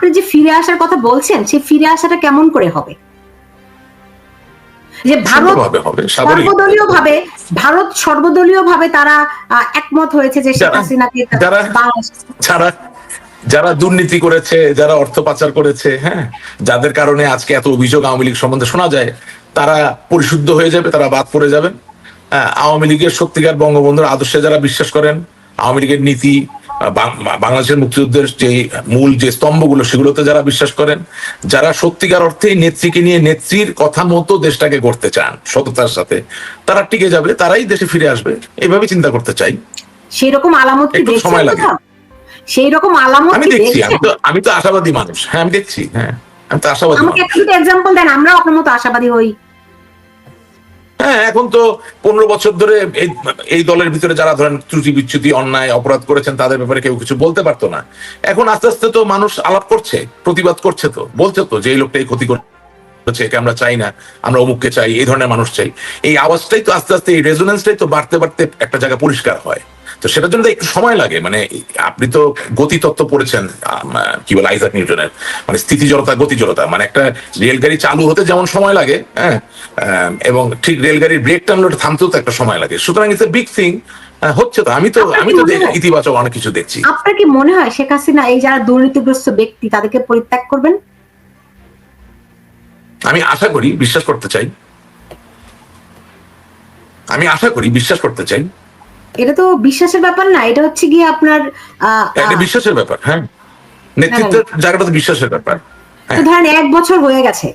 আপনি যে ফিরে আসার কথা বলছেন সেই ফিরে আসাটা কেমন করে হবে? যে ভারত সর্বদলীয় ভাবে ভারত সর্বদলীয় ভাবে তারা একমত হয়েছে যে শেখ যারা- হাসিনাকে যারা- যারা দুর্নীতি করেছে যারা অর্থ পাচার করেছে হ্যাঁ যাদের কারণে আজকে এত অভিযোগ আওয়ামী লীগ সম্বন্ধে শোনা যায় তারা পরিশুদ্ধ হয়ে যাবে তারা বাদ পড়ে যাবেন। আওয়ামী লীগের সত্যিকার বঙ্গবন্ধুর আদর্শে যারা বিশ্বাস করেন আওয়ামী লীগের নীতি বাংলাদেশের মুক্তিযুদ্ধের যে মূল যে স্তম্ভগুলো সেগুলোতে যারা বিশ্বাস করেন যারা সত্যিকার অর্থে নেত্রীকে নিয়ে নেত্রীর কথা মতো দেশটাকে গড়তে চান সততার সাথে তারা টিকে যাবে তারাই দেশে ফিরে আসবে এইভাবে চিন্তা করতে চাই। সেই রকম আলামত একটু সময় লাগে। সেই রকম আলামত আমি দেখছি আমি তো আমি তো আশাবাদী মানুষ। হ্যাঁ আমি দেখছি হ্যাঁ আমি তো আশাবাদী আমাকে একটা এক্সাম্পল দেন আমরাও আপনার মতো আশাবাদী হই। হ্যাঁ এখন তো পনেরো বছর ধরে এই দলের ভিতরে যারা ধরেন ত্রুটি বিচ্যুতি, অন্যায়, অপরাধ করেছেন, তাদের ব্যাপারে কেউ কিছু বলতে পারতো না। এখন আস্তে আস্তে তো মানুষ আলাপ করছে, প্রতিবাদ করছে তো, বলছে তো যে এই লোকটা এই ক্ষতি করছে, একে আমরা চাই না, আমরা অমুককে চাই, এই ধরনের মানুষ চাই। এই আওয়াজটাই তো আস্তে আস্তে, এই রেজোনেন্সটাই তো বাড়তে বাড়তে একটা জায়গা পরিষ্কার হয়। তো সেটার জন্য একটু সময় লাগে। মানে আপনি তো গতিতত্ত্ব পড়েছেন কি বলে আইজাক নিউটনের। মানে স্থিতিজড়তা গতিজড়তা। মানে একটা রেলগাড়ি চালু হতে যেমন সময় লাগে হ্যাঁ এবং ঠিক রেলগাড়ির ব্রেক টানলে থামতেও তো একটা সময় লাগে। সুতরাং ইটস এ বিগ থিং হচ্ছে তো। আমি তো আমি তো? ইতিবাচক অনেক কিছু দেখছি। আপনার কি মনে হয় শেখ হাসিনা এই যারা দুর্নীতিগ্রস্ত ব্যক্তি তাদেরকে পরিত্যাগ করবেন? আমি আশা করি বিশ্বাস করতে চাই। আমি আশা করি বিশ্বাস করতে চাই। এটা তো বিশ্বাসের ব্যাপার না এটা হচ্ছে গিয়ে আপনার একটা বিশ্বাসের ব্যাপার হ্যাঁ। নেতৃত্বের জায়গাটা তো বিশ্বাসের ব্যাপার তো ধরেন এক বছর হয়ে গেছে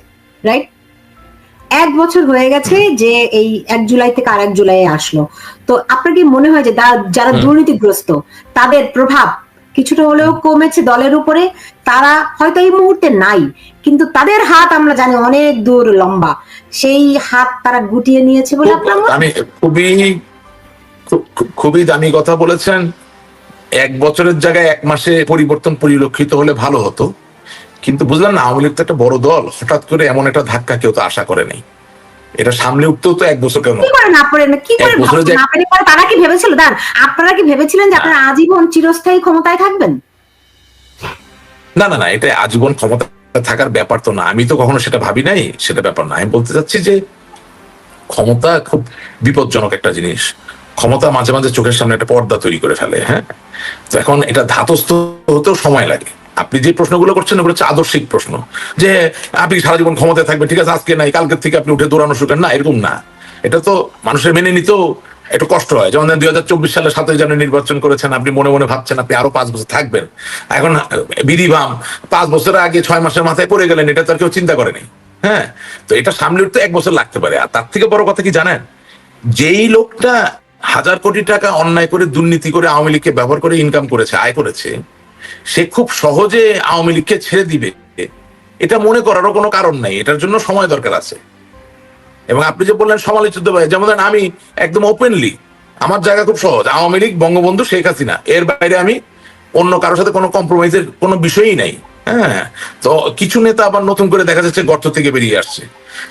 রাইট এক বছর হয়ে গেছে যে এই এক জুলাই থেকে আর এক জুলাই আসলো। তো আপনার কি মনে হয় যে যারা দুর্নীতিগ্রস্ত তাদের প্রভাব কিছুটা হলেও কমেছে দলের উপরে? তারা হয়তো এই মুহূর্তে নাই কিন্তু তাদের হাত আমরা জানি অনেক দূর লম্বা। সেই হাত তারা গুটিয়ে নিয়েছে বলে আপনার আমি খুবই খুবই দামি কথা বলেছেন। এক বছরের জায়গায় এক মাসে পরিবর্তন পরিলক্ষিত হলে ভালো হতো। কিন্তু বুঝলেন না আওয়ামী লীগ তো একটা বড় দল। হঠাৎ করে এমন একটা ধাক্কা কেউ তো আশা করে নাই। এটা সামনে উঠতেও তো এক বছর কেন তারা কি ভেবেছিল? দাঁড়ান আপনারা কি ভেবেছিলেন যে আপনারা আজীবন চিরস্থায়ী ক্ষমতায় থাকবেন? না না না এটা আজীবন ক্ষমতা থাকার ব্যাপার তো না। আমি তো কখনো সেটা ভাবি নাই সেটা ব্যাপার না। আমি বলতে চাচ্ছি যে ক্ষমতা খুব বিপজ্জনক একটা জিনিস। ক্ষমতা মাঝে মাঝে চোখের সামনে একটা পর্দা তৈরি করে ফেলে হ্যাঁ? তো এখন এটা ধাতস্থ হতেও সময় লাগে। আপনি যে প্রশ্নগুলো করছেন ওগুলো হচ্ছে আদর্শিক প্রশ্ন। যে আপনি সারা জীবন ক্ষমতায় থাকবেন, ঠিক আছে, আজকে নাই, কালকের থেকে আপনি উঠে দৌড়ানো শুরু না, এরকম না। এটা তো মানুষের মেনে নিতেও একটু কষ্ট হয়। যেমন দুই হাজার চব্বিশ সালে সাতই জানুয়ারি নির্বাচন করেছেন, আপনি মনে মনে ভাবছেন আপনি আরও পাঁচ বছর থাকবেন। এখন বিধিবাম, পাঁচ বছরের আগে ছয় মাসের মাথায় পড়ে গেলেন, এটা তো আর কেউ চিন্তা করেনি হ্যাঁ? তো এটা সামনে উঠতে এক বছর লাগতে পারে। আর তার থেকে বড় কথা কি জানেন? যেই লোকটা হাজার কোটি টাকা অন্যায় করে, দুর্নীতি করে আওয়ামী লীগকে ব্যবহার করে ইনকাম করেছে, আয় করেছে, সে খুব সহজে আওয়ামী লীগকে ছেড়ে দিবে। এটা মনে করারও কোনো কারণ নাই, এটার জন্য সময় দরকার আছে। এবং আপনি যে বললেন সমালোচিত ভাই, যেমন আমি একদম ওপেনলি আমার জায়গা খুব সহজ, আওয়ামী লীগ, বঙ্গবন্ধু, শেখ হাসিনা, এর বাইরে আমি অন্য কারোর সাথে কোনো কম্প্রোমাইজের কোনো বিষয়ই নাই হ্যাঁ? তো কিছু নেতা আবার নতুন করে দেখা যাচ্ছে গর্ত থেকে বেরিয়ে আসছে।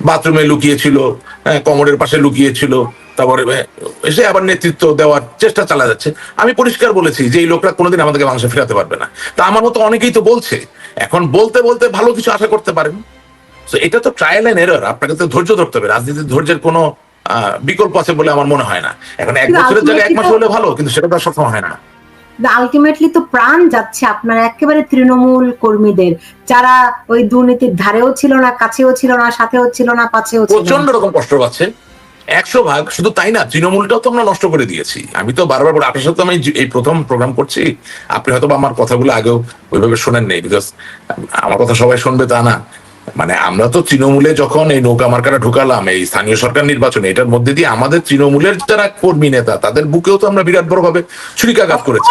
বাথরুমে লুকিয়েছিল হ্যাঁ কমরের পাশে লুকিয়েছিল তারপরে এসে আবার নেতৃত্ব দেওয়ার চেষ্টা চালা যাচ্ছে। আমি পরিষ্কার বলেছি যে এই লোকরা কোনোদিন আমাদেরকে মানুষে ফেরাতে পারবে না। তা আমার মতো অনেকেই তো বলছে এখন বলতে বলতে ভালো কিছু আশা করতে পারেন। তো এটা তো ট্রায়াল এন্ড এরর আপনাকে তো ধৈর্য ধরতে হবে। রাজনীতির ধৈর্যের কোনো বিকল্প আছে বলে আমার মনে হয় না। এখন এক বছরের জায়গায় এক মাস হলে ভালো কিন্তু সেটা তো সবসময় হয় না। আলটিমেটলি তো প্রাণ যাচ্ছে আপনার একেবারে তৃণমূল কর্মীদের যারা ওই দুর্নীতির ধারেও ছিল না কাছেও ছিল না সাথেও ছিল না পাশেও ছিল প্রচণ্ড রকম কষ্ট পাচ্ছে। একশো ভাগ শুধু তাই না তৃণমূলটাও তো আমরা নষ্ট করে দিয়েছি। আমি তো বারবার বলি আপনার সাথে আমি এই প্রথম প্রোগ্রাম করছি আপনি হয়তো আমার কথাগুলো আগেও ওইভাবে শোনেন নেই বিকজ আমার কথা সবাই শুনবে তা না। মানে আমরা তো তৃণমূলে যখন এই নৌকা মার্কাটা ঢুকালাম এই স্থানীয় সরকার নির্বাচনে এটার মধ্যে দিয়ে আমাদের তৃণমূলের যারা কর্মী নেতা তাদের বুকেও তো আমরা বিরাট বড় ভাবে ছুরিকাঘাত করেছি।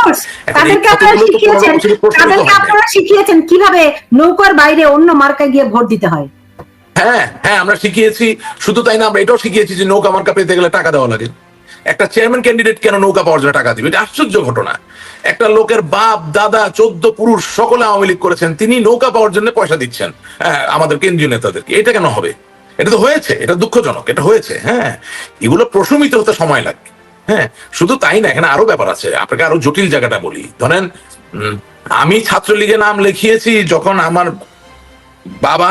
শিখিয়েছেন কীভাবে নৌকার বাইরে অন্য মার্কায় গিয়ে ভোট দিতে হয়। হ্যাঁ হ্যাঁ আমরা শিখিয়েছি। শুধু তাই না আমরা এটাও শিখিয়েছি যে নৌকা মার্কা পেতে গেলে টাকা দেওয়া লাগে। একটা চেয়ারম্যান ক্যান্ডিডেট কেন নৌকা পাওয়ার জন্য টাকা দিবে? এটা আশ্চর্য ঘটনা। একটা লোকের বাপ দাদা চোদ্দ পুরুষ সকলে আওয়ামী লীগ করেছেন তিনি নৌকা পাওয়ার জন্য পয়সা দিচ্ছেন। হ্যাঁ, আমাদের কেন্দ্রীয় নেতাদেরকে। এটা কেন হবে? এটা তো হয়েছে এটা দুঃখজনক এটা হয়েছে হ্যাঁ। এগুলো প্রশমিত হতে সময় লাগে হ্যাঁ। শুধু তাই না এখানে আরও ব্যাপার আছে। আপনাকে আরও জটিল জায়গাটা বলি। ধরেন আমি ছাত্রলীগে নাম লিখিয়েছি যখন আমার বাবা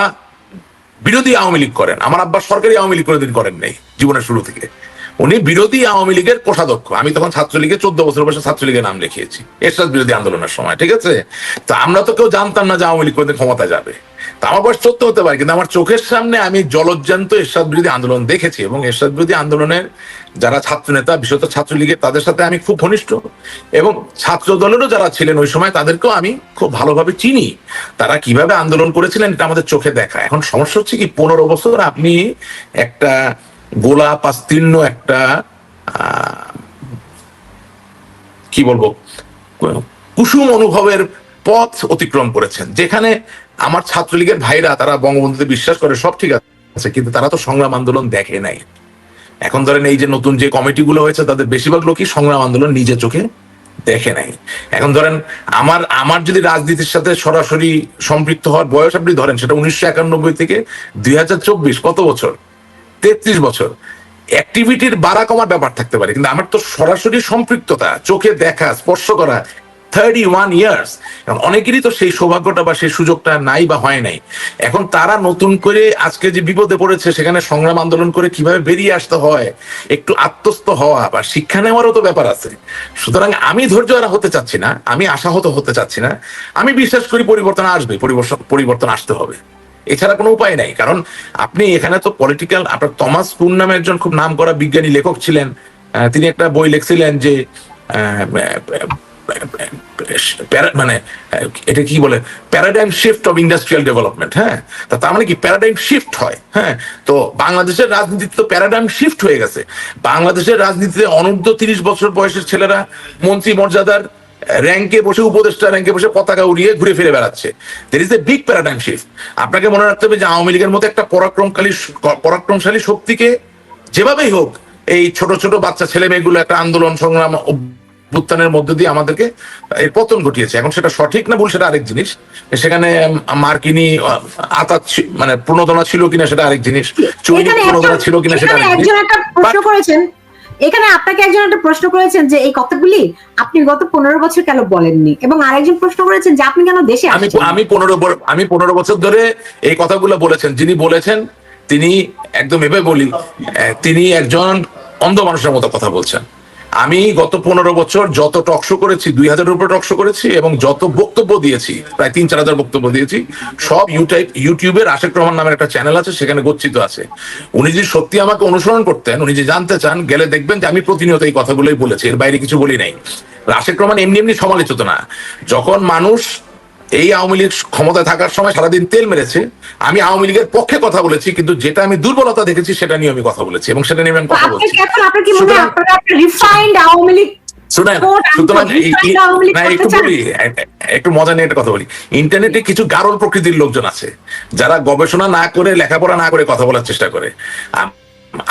বিরোধী আওয়ামী লীগ করেন। আমার আব্বা সরকারি আওয়ামী লীগ কোনোদিন করেন নাই, জীবনের শুরু থেকে। উনি বিরোধী আওয়ামী লীগের কোষাধ্যক্ষ। আমি তখন ছাত্রলীগে চোদ্দ বছর বয়সে ছাত্রলীগের নাম লিখিয়েছি। এরশাদ বিরোধী আন্দোলনের সময়, ঠিক আছে? তো আমরা তো কেউ জানতাম না যে আওয়ামী লীগ কোনোদিন ক্ষমতা যাবে। তা আমার বয়স চোদ্দ হতে পারে, কিন্তু আমার চোখের সামনে আমি জলজ্জান্ত এরশাদ বিরোধী আন্দোলন দেখেছি এবং এরশাদ বিরোধী আন্দোলনের যারা ছাত্র নেতা বিশেষত ছাত্রলীগের, তাদের সাথে আমি খুব ঘনিষ্ঠ এবং ছাত্র দলেরও যারা ছিলেন ওই সময়, তাদেরকেও আমি খুব ভালোভাবে চিনি। তারা কীভাবে আন্দোলন করেছিলেন এটা আমাদের চোখে দেখা। এখন সমস্যা হচ্ছে কি, পনেরো বছর আপনি একটা গোলাপ আস্তীর্ণ একটা কি বলব, কুসুম অনুভবের পথ অতিক্রম করেছেন। যেখানে আমার ছাত্রলীগের ভাইরা, তারা বঙ্গবন্ধুতে বিশ্বাস করে, সব ঠিক আছে, কিন্তু তারা তো সংগ্রাম আন্দোলন দেখে নাই। এখন ধরেন এই যে নতুন যে কমিটিগুলো হয়েছে, তাদের বেশিরভাগ লোকই সংগ্রাম আন্দোলন নিজে চোখে দেখে নাই। এখন ধরেন আমার আমার যদি রাজনীতির সাথে সরাসরি সম্পৃক্ত হওয়ার বয়স আপনি ধরেন, সেটা উনিশশো একানব্বই থেকে দুই হাজার চব্বিশ, কত বছর? তেত্রিশ বছর। অ্যাক্টিভিটির বাড়া কমার ব্যাপার থাকতে পারে, কিন্তু আমার তো সরাসরি সম্পৃক্ততা, চোখে দেখা, স্পর্শ করা থার্টি ওয়ান ইয়ার্স অনেকেরই তো সেই সৌভাগ্যটা বা সেই সুযোগটা নাই বা হয় নাই। এখন তারা নতুন করে আজকে যে বিপদে পড়েছে, সেখানে সংগ্রাম আন্দোলন করে কীভাবে বেরিয়ে আসতে হয়, একটু আত্মস্থ হওয়া বা শিক্ষা নেওয়ারও তো ব্যাপার আছে। সুতরাং আমি ধৈর্য হারা হতে চাচ্ছি না, আমি আশাহত হতে চাচ্ছি না। আমি বিশ্বাস করি পরিবর্তন আসবে, পরিবর্তন পরিবর্তন আসতে হবে। এছাড়া কোনো উপায় নাই। কারণ আপনি এখানে তো পলিটিক্যাল আপনার থমাস কুন নামে একজন খুব নাম করা বিজ্ঞানী লেখক ছিলেন। তিনি একটা বই লিখছিলেন যে মানে এটা কি বলে? Paradigm shift of industrial development হ্যাঁ? তা তার মানে কি? প্যারাডাইম শিফট হয় হ্যাঁ? তো বাংলাদেশের রাজনীতিতে তো প্যারাডাইম শিফট হয়ে গেছে। বাংলাদেশের রাজনীতিতে অনূর্ধ্ব তিরিশ বছর বয়সের ছেলেরা মন্ত্রী মর্যাদার র্যাঙ্কে বসে উপদেষ্টা র্যাঙ্কে বসে পতাকা উড়িয়ে ঘুরে ফিরে বেড়াচ্ছে। There is a big paradigm shift আপনাকে মনে রাখতে হবে যে আওয়ামী লীগের মতো একটা পরাক্রমকালী পরাক্রমশালী শক্তিকে যেভাবেই হোক এই ছোট ছোট বাচ্চা ছেলে মেয়েগুলো একটা আন্দোলন সংগ্রাম অভ্যুত্থানের মধ্য দিয়ে আমাদেরকে এর পতন ঘটিয়েছে। এখন সেটা সঠিক না ভুল সেটা আরেক জিনিস। সেখানে মার্কিনি আতাত মানে প্রণোদনা ছিল কিনা সেটা আরেক জিনিস। চৈনিক প্রণোদনা ছিল কিনা সেটা আরেক জিনিস। এখানে আপনাকে একজন একটা প্রশ্ন করেছেন যে এই কথাগুলি আপনি গত পনেরো বছর কেন বলেননি? এবং আরেকজন প্রশ্ন করেছেন যে আপনি কেন দেশে আমি আমি পনেরো আমি পনেরো বছর ধরে এই কথাগুলো বলেছেন। যিনি বলেছেন তিনি একদম এভাবে বলি তিনি একজন অন্ধ মানুষের মতো কথা বলছেন। আমি গত পনেরো বছর যত টকশো করেছি, দুই হাজারের উপরে টকশো করেছি এবং যত বক্তব্য দিয়েছি, প্রায় তিন, চার হাজার বক্তব্য দিয়েছি, সব ইউটাইপ ইউটিউবের আশেক রহমান নামের একটা চ্যানেল আছে, সেখানে গচ্ছিত আছে। উনি যদি সত্যি আমাকে অনুসরণ করতেন, উনি যে জানতে চান, গেলে দেখবেন যে আমি প্রতিনিয়ত এই কথাগুলোই বলেছি, এর বাইরে কিছু বলি নাই। আশেক রহমান এমনি এমনি সমালোচিত না। যখন মানুষ এই আওয়ামী লীগ ক্ষমতায় থাকার সময় সারাদিন তেল মেরেছে। আমি আওয়ামী লীগের পক্ষে কথা বলেছি কিন্তু যেটা আমি দুর্বলতা দেখেছি সেটা নিয়ে আমি কথা বলেছি এবং সেটা নিয়ে আমি কথা বলছি। একটা মজা নিয়ে একটা কথা বলি। ইন্টারনেটে কিছু গারল প্রকৃতির লোকজন আছে যারা গবেষণা না করে লেখাপড়া না করে কথা বলার চেষ্টা করে।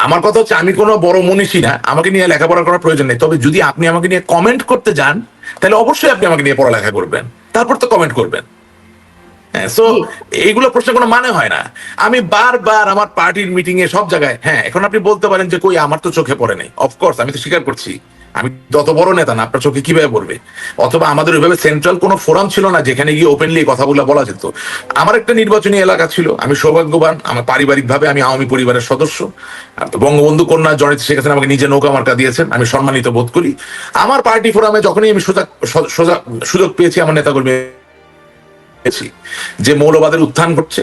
আমার কথা হচ্ছে আমি কোনো বড় মনীষী না আমাকে নিয়ে লেখাপড়া করার প্রয়োজন নেই। তবে যদি আপনি আমাকে নিয়ে কমেন্ট করতে যান তাহলে অবশ্যই আপনি আমাকে নিয়ে পড়ালেখা করবেন। তারপর তো কমেন্ট করবেন। হ্যাঁ সো এইগুলো প্রশ্নের কোনো মানে হয় না। আমি বারবার আমার পার্টির মিটিং এ সব জায়গায় হ্যাঁ এখন আপনি বলতে পারেন যে কই আমার তো চোখে পড়ে নাই। অফকোর্স আমি তো স্বীকার করছি। আমি তত বড় নেতা না, আপনার চোখে কীভাবে পড়বে? অথবা আমাদের ওইভাবে সেন্ট্রাল কোনো ফোরাম ছিল না যেখানে গিয়ে ওপেনলি কথাগুলো বলা যেত। আমার একটা নির্বাচনী এলাকা ছিল, আমি সৌভাগ্যবান, আমার পারিবারিক ভাবে আমি আওয়ামী পরিবারের সদস্য। বঙ্গবন্ধু কন্যা জনিত শেখ আমাকে নিজে নৌকা মার্কা দিয়েছেন, আমি সম্মানিত বোধ করি। আমার পার্টি ফোরামে যখনই আমি সোজা সোজা সুযোগ পেয়েছি, আমার নেতাকর্মী যে মৌলবাদের উত্থান ঘটছে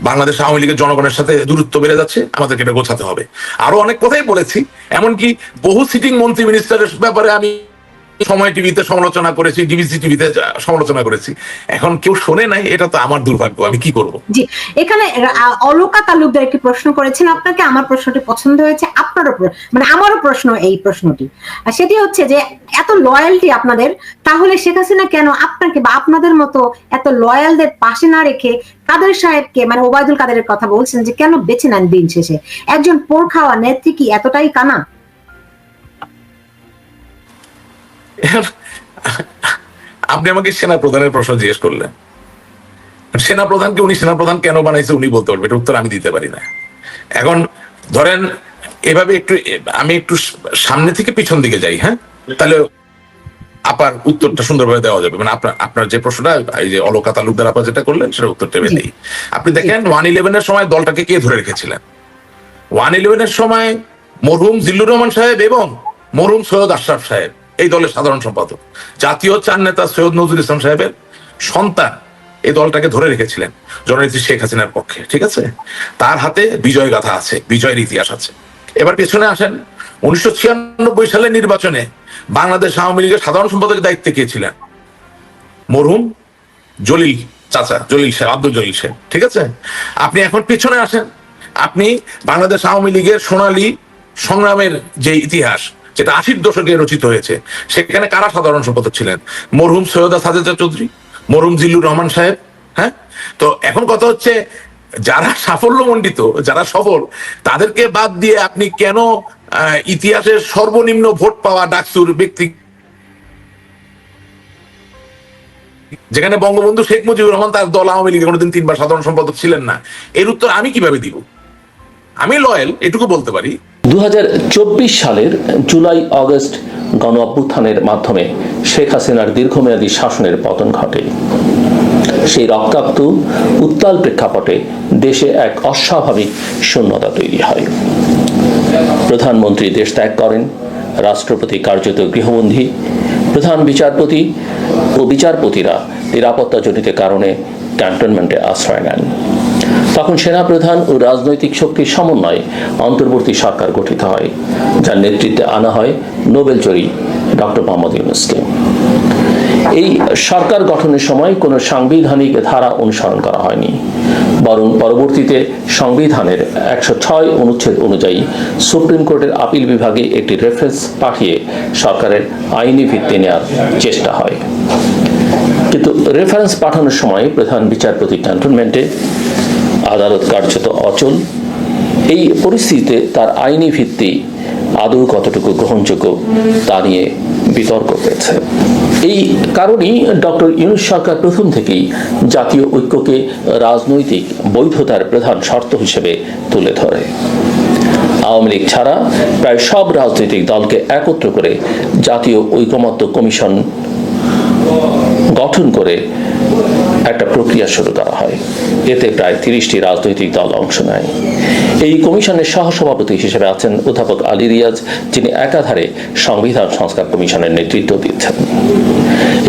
বাংলাদেশ আওয়ামী লীগের জনগণের সাথে দূরত্ব বেড়ে যাচ্ছে, আমাদেরকে এটা গোছাতে হবে। আরও অনেক কথাই বলেছি, এমনকি বহু সিটিং মন্ত্রী মিনিস্টারের ব্যাপারে আমি সময় টিভিতে সমালোচনা করেছি ডিবিসি টিভিতে সমালোচনা করেছি। এখন কেউ শোনে নাই, এটা তো আমার দুর্ভাগ্য, আমি কি করব? জি, এখানে অলকা তালুকদার একটি প্রশ্ন করেছেন, আপনাকে আমার প্রশ্নটি পছন্দ হয়েছে, আপনারও মানে আমারও প্রশ্ন এই প্রশ্নটি। সেটি হচ্ছে যে, এত লয়ালটি আপনাদের, তাহলে শেখ হাসিনা কেন আপনাকে বা আপনাদের মতো এত লয়ালদের পাশে না রেখে কাদের সাহেবকে মানে ওবায়দুল কাদেরের কথা বলছেন যে, কেন বেছে নেন দিন শেষে? একজন পোর খাওয়া নেত্রী কি এতটাই কানা? আপনি আমাকে সেনা প্রধানের প্রশ্ন জিজ্ঞেস করলেন। সেনা প্রধানকে উনি সেনা প্রধান কেন বানাইছে উনি বলতে পারবে, এটা উত্তর আমি দিতে পারি না। এখন ধরেন, এভাবে একটু, আমি একটু সামনে থেকে পিছন দিকে যাই হ্যাঁ? তাহলে আপার উত্তরটা সুন্দরভাবে দেওয়া যাবে। মানে আপনার আপনার যে প্রশ্নটা, এই যে অলকা তালুকদার আপা যেটা করলেন, সেটা উত্তরটা এবার দেই আপনি দেখেন, ওয়ান ইলেভেনের সময় দলটাকে কে ধরে রেখেছিলেন? ওয়ান ইলেভেনের সময় মরহুম জিল্লুর রহমান সাহেব এবং মরহুম সৈয়দ আশরাফ সাহেব। এই দলের সাধারণ সম্পাদক। জাতীয় চার নেতা সৈয়দ নজরুল ইসলাম সাহেবের সন্তান এই দলটাকে ধরে রেখেছিলেন জননেত্রী শেখ হাসিনার পক্ষে, ঠিক আছে? তার হাতে বিজয় গাথা আছে, বিজয়ের ইতিহাস আছে। এবার পেছনে আসেন, উনিশশো ছিয়ানব্বই সালের নির্বাচনে বাংলাদেশ আওয়ামী লীগের সাধারণ সম্পাদকের দায়িত্বে কে ছিলেন? মরহুম জলিল চাচা, জলিল সাহেব, আব্দুল জলিল সাহেব, ঠিক আছে? আপনি এখন পেছনে আসেন, আপনি বাংলাদেশ আওয়ামী লীগের সোনালী সংগ্রামের যে ইতিহাস যেটা আশির দশকে রচিত হয়েছে। সেখানে কারা সাধারণ সম্পাদক ছিলেন? মরহুম সৈয়দা সাজেদা চৌধুরী, মরহুম জিল্লুর রহমান সাহেব হ্যাঁ? তো এখন কথা হচ্ছে, যারা সাফল্যমণ্ডিত, যারা সফল, তাদেরকে বাদ দিয়ে আপনি কেন ইতিহাসের সর্বনিম্ন ভোট পাওয়া ডাকসুর ব্যক্তি? যেখানে বঙ্গবন্ধু শেখ মুজিবুর রহমান তার দল আওয়ামী লীগে কোনোদিন তিনবার সাধারণ সম্পাদক ছিলেন না। এর উত্তর আমি কীভাবে দিব? আমি লয়েল এটুকু বলতে পারি। দু সালের জুলাই, আগস্ট গণ অভ্যুত্থানের মাধ্যমে শেখ হাসিনার দীর্ঘমেয়াদী শাসনের পতন ঘটে। সেই রক্তাক্ত, উত্তাল প্রেক্ষাপটে দেশে এক অস্বাভাবিক শূন্যতা তৈরি হয়। প্রধানমন্ত্রী দেশ ত্যাগ করেন, রাষ্ট্রপতি কার্যত গৃহবন্দী, প্রধান বিচারপতি ও বিচারপতিরা নিরাপত্তাজনিত কারণে ক্যান্টনমেন্টে আশ্রয় নেন। তখন সেনাপ্রধান ও রাজনৈতিক শক্তির সমন্বয়ে অন্তর্বর্তী সরকার গঠিত হয়, যার নেতৃত্বে আনা হয় নোবেল জয়ী ডক্টর মোহাম্মদ ইউনুসকে। এই সরকার গঠনের সময় কোনো সাংবিধানিক ধারা অনুসরণ করা হয়নি, বরং পরবর্তীতে সংবিধানের একশো ছয় অনুচ্ছেদ অনুযায়ী সুপ্রিম কোর্টের আপিল বিভাগে একটি রেফারেন্স পাঠিয়ে সরকারের আইনি ভিত্তি নেওয়ার চেষ্টা হয়। কিন্তু রেফারেন্স পাঠানোর সময় প্রধান বিচারপতি ক্যান্টনমেন্টে আদালত কার্যত অচল। এই পরিস্থিতিতে তার আইনি ভিত্তি আদৌ কতটুকু গ্রহণযোগ্য তা নিয়ে বিতর্ক হয়েছে এই কারণেই ডক্টর ইউনুস সরকার প্রথম থেকেই জাতীয় ঐক্যকে রাজনৈতিক বৈধতার প্রধান শর্ত হিসেবে তুলে ধরে। আওয়ামী লীগ ছাড়া প্রায় সব রাজনৈতিক দলকে একত্র করে জাতীয় ঐকমত্য কমিশন গঠন করে একটা প্রক্রিয়া শুরু করা হয়। এতে প্রায় তিরিশটি রাজনৈতিক দল অংশ নেয়। এই কমিশনের সহসভাপতি হিসেবে আছেন অধ্যাপক আলী রিয়াজ, যিনি একাধারে সংবিধান সংস্কার কমিশনের নেতৃত্ব দিচ্ছেন।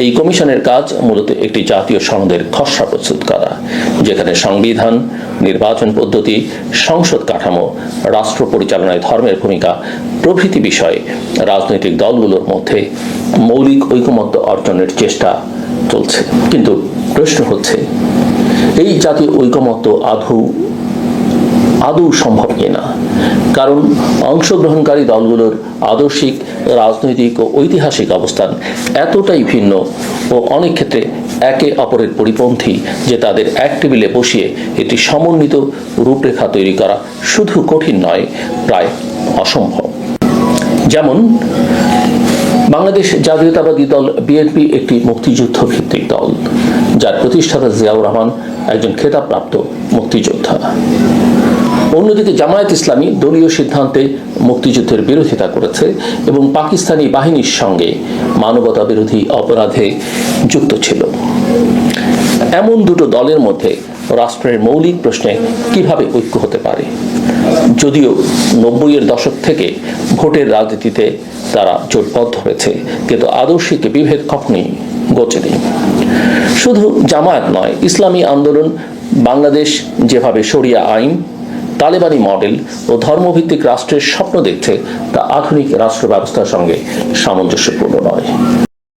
এই কমিশনের কাজ মূলত একটি জাতীয় সনদের খসড়া প্রস্তুত করা, যেখানে সংবিধান, নির্বাচন পদ্ধতি, সংসদ কাঠামো, রাষ্ট্র পরিচালনায় ধর্মের ভূমিকা, প্রভৃতি বিষয়ে রাজনৈতিক দলগুলোর মধ্যে মৌলিক ঐকমত্য অর্জনের চেষ্টা চলছে। কিন্তু প্রশ্ন হচ্ছে, এই জাতীয় ঐকমত্য আদৌ আদৌ সম্ভব কিনা? কারণ অংশগ্রহণকারী দলগুলোর আদর্শিক, রাজনৈতিক ও ঐতিহাসিক অবস্থান এতটাই ভিন্ন ও অনেক ক্ষেত্রে একে অপরের পরিপন্থী যে তাদের এক টেবিলে বসিয়ে একটি সমন্বিত রূপরেখা তৈরি করা শুধু কঠিন নয়, প্রায় অসম্ভব। যেমন বাংলাদেশ জাতীয়তাবাদী দল বিএনপি একটি মুক্তিযুদ্ধ ভিত্তিক দল, যার প্রতিষ্ঠাতা জিয়াউর রহমান একজন খেতাবপ্রাপ্ত মুক্তিযোদ্ধা। অন্যদিকে জামায়াত ইসলামী দলীয় সিদ্ধান্তে মুক্তিযুদ্ধের বিরোধিতা করেছে এবং পাকিস্তানি বাহিনীর সঙ্গে মানবতা বিরোধী অপরাধে যুক্ত ছিল। এমন দুটো দলের মধ্যে রাষ্ট্রের মৌলিক প্রশ্নে কীভাবে ঐক্য হতে পারে? যদিও নব্বইয়ের দশক থেকে ভোটের রাজনীতিতে তারা জোটবদ্ধ হয়েছে কিন্তু আদর্শিক বিভেদ কখনই গোচেনি শুধু জামায়াত নয়, ইসলামী আন্দোলন, বাংলাদেশ যেভাবে শরিয়া আইন, তালেবানি মডেল ও ধর্মভিত্তিক রাষ্ট্রের স্বপ্ন দেখছে, তা আধুনিক রাষ্ট্র ব্যবস্থার সঙ্গে সামঞ্জস্যপূর্ণ নয়।